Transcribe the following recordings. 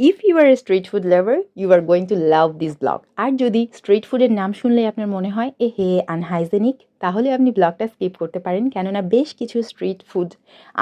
If you are a street food lover you are going to love this blog আর যদি street ফুডের নাম শুনলে আপনার মনে হয় এ হে আনহাইজেনিক তাহলে আপনি ব্লগটা স্কিপ করতে পারেন। কেননা বেশ কিছু স্ট্রিট ফুড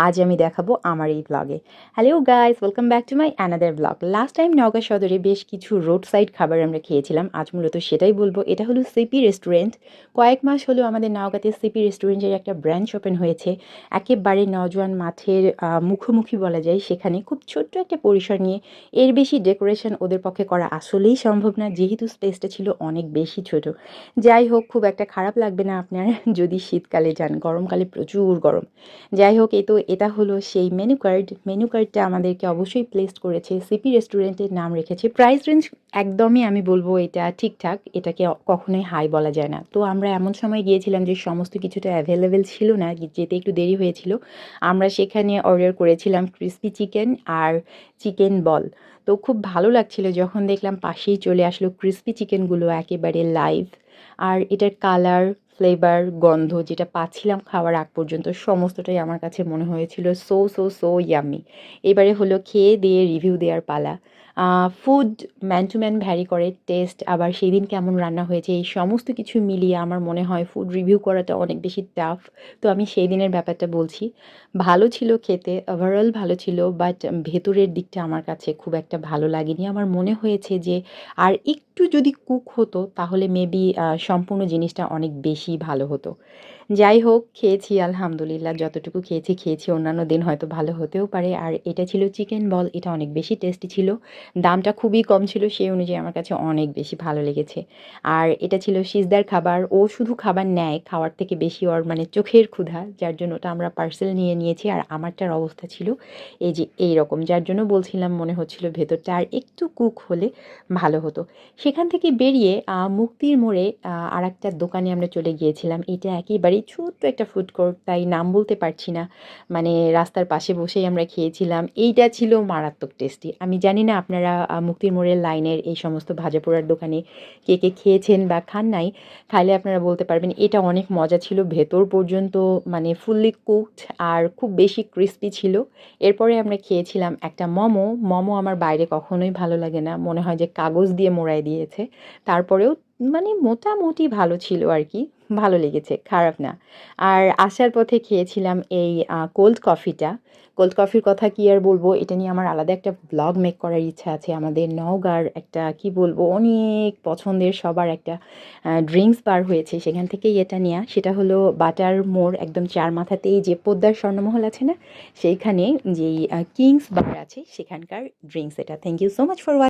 আজ আমি দেখাবো আমার এই ব্লগে hello guys welcome back to my another blog last time Naogaon সদরে বেশ কিছু রোড সাইড খাবার আমরা খেয়েছিলাম। আজ মূলত সেটাই বলব। এটা হলো সিপি রেস্টুরেন্ট কয়েক মাস হলো আমাদের নওগাঁতে সিপি রেস্টুরেন্টের একটা ব্রাঞ্চ ওপেন হয়েছে। একেবারে নজওয়ান মাঠের মুখোমুখি বলা যায় সেখানে। খুব ছোট্ট একটা পরিসর নিয়ে এর বেশি ডেকোরেশন ওদের পক্ষে করা আসলেই সম্ভব না। যেহেতু স্পেসটা ছিল অনেক বেশি ছোট। যাই হোক, খুব একটা খারাপ লাগবে না আপনার। যদি শীতকালে যান, গরমকালে প্রচুর গরম। যাই হোক এই তো, এটা হলো সেই মেনু কার্ড মেনু কার্ডটা আমাদেরকে অবশ্যই প্লেস করেছে সিপি রেস্টুরেন্টের নাম রেখেছে। প্রাইস রেঞ্জ একদমই আমি বলব এটা ঠিকঠাক, এটাকে কখনোই হাই বলা যায় না। তো আমরা এমন সময় গিয়েছিলাম যে সমস্ত কিছুটা অ্যাভেলেবেল ছিল না, যেতে একটু দেরি হয়েছিল। আমরা সেখানে অর্ডার করেছিলাম ক্রিস্পি চিকেন আর চিকেন বল তো খুব ভালো লাগছিল যখন দেখলাম পাশেই চলে আসলো ক্রিস্পি চিকেনগুলো একেবারে লাইভ আর এটার কালার ফ্লেভার গন্ধ যেটা পাচ্ছিলাম খাওয়ার আগ পর্যন্ত সমস্তটাই আমার কাছে মনে হয়েছিল। সো সো সো ইয়ামি এবারে হলো খেয়ে দিয়ে রিভিউ দেওয়ার পালা। Food man to man vary করে টেস্ট আবার সেই দিন কেমন রান্না হয়েছে, এই সমস্ত কিছু মিলিয়ে আমার মনে হয় ফুড রিভিউ করাটা অনেক বেশি টাফ তো আমি সেই দিনের ব্যাপারটা বলছি। ভালো ছিল খেতে ওভারঅল ভালো ছিল বাট ভেতরের দিকটা আমার কাছে খুব একটা ভালো লাগেনি। আমার মনে হয়েছে যে, আর একটু যদি কুক হতো, তাহলে মেবি সম্পূর্ণ জিনিসটা অনেক বেশি ভালো হতো। যাই হোক খেয়েছি আলহামদুলিল্লাহ। যতটুকু খেয়েছি খেয়েছি। অন্যান্য দিন হয়তো ভালো হতেও পারে। আর এটা ছিল চিকেন বল। এটা অনেক বেশি টেস্টি ছিল। দামটা খুবই কম ছিল। সেই অনুযায়ী আমার কাছে অনেক বেশি ভালো লেগেছে। আর এটা ছিল সিজদার খাবার। ও শুধু খাবার নেয়। খাওয়ার থেকে বেশি ওর মানে চোখের ক্ষুধা, যার জন্য ওটা আমরা পার্সেল নিয়ে নিয়েছি। আর আমারটার অবস্থা ছিল এই যে এই রকম যার জন্য বলছিলাম মনে হচ্ছিল ভেতরটা আর একটু কুক হলে ভালো হতো। সেখান থেকে বেরিয়ে মুক্তির মোড়ে আর দোকানে আমরা চলে গিয়েছিলাম। এটা একেবারেই ছোট্ট একটা ফুড কোর্ট তাই নাম বলতে পারছি না। মানে রাস্তার পাশে বসেই আমরা খেয়েছিলাম। এইটা ছিল মারাত্মক টেস্টি আমি জানি না আপনারা মুক্তির মোড়ের লাইনের এই সমস্ত ভাজা পোড়ার দোকানে কে কে খেয়েছেন বা খান নাই, খাইলে আপনারা বলতে পারবেন এটা অনেক মজা ছিল। ভেতর পর্যন্ত মানে ফুললি কুকড আর খুব বেশি ক্রিস্পি ছিল। এরপরে আমরা খেয়েছিলাম একটা মোমো। মোমো আমার বাইরে কখনোই ভালো লাগে না। মনে হয় যে কাগজ দিয়ে মোড়াই দিয়েছে। তারপরেও মানে মোটামুটি ভালো ছিল আর কি ভালো লেগেছে, খারাপ না। আর আসার পথে খেয়েছিলাম এই কোল্ড কফিটা কোল্ড কফির কথা কি আর বলব? এটা নিয়ে আমার আলাদা একটা ব্লগ মেক করার ইচ্ছা আছে। আমাদের নওগাঁর একটা, কি বলব, অনেক পছন্দের সবার একটা ড্রিঙ্কস বার হয়েছে সেখান থেকেই এটা নেওয়া সেটা হলো বাটার মোড়, একদম চার মাথাতেই যে পোদ্দার স্বর্ণমহল আছে না? সেইখানে যেই কিংস বার আছে, সেখানকার ড্রিঙ্কস এটা। Thank you so much for